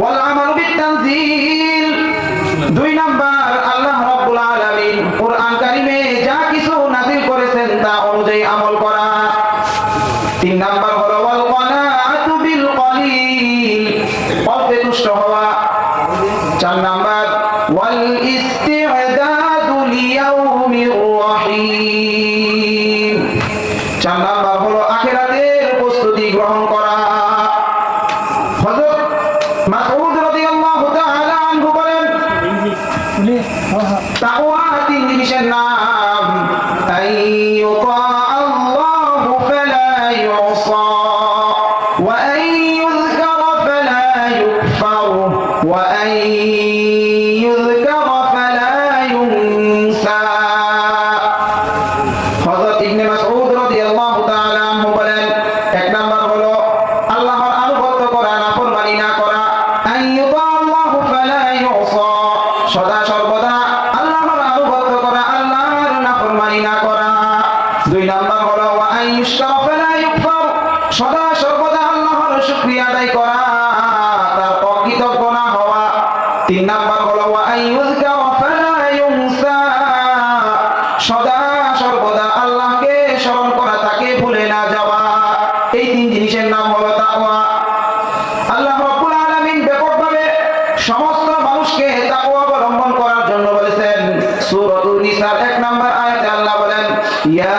ওয়াল আমালু বিতানজিল দুই নাম্বার, আল্লাহ রাব্বুল আলামিন কোরআন কারিমে যা কিছু নাযিল করেছেন তা অনুযায়ী আমল করা। তিন নাম্বার হলো ওয়াল কনাআতু বিল কলিল অল্পে তুষ্ট হওয়া। চার নাম্বার ওয়াল ইস্তি'দাদু লিয়াউমির রহিম। চার নাম্বার মাসউদ রাদিয়াল্লাহু তাআলা আনহু বলেন নাম্বার হলো সদা সর্বদা আল্লাহর শুকরিয়া আদায় করা, তার অকৃতজ্ঞ না হওয়া। তিন নাম্বার হলো সদা সর্বদা আল্লাহকে স্মরণ করা, তাকে ভুলে না যাওয়া। এই তিন জিনিসের নাম হলো তাকওয়া। আল্লাহ রাব্বুল আলামিন ব্যাপকভাবে সমস্ত মানুষকে তাকওয়া অবলম্বন করার জন্য বলেছেন। সূরাতুন নিসার এক নম্বর আয়াতে আল্লাহ বলেন, ইয়া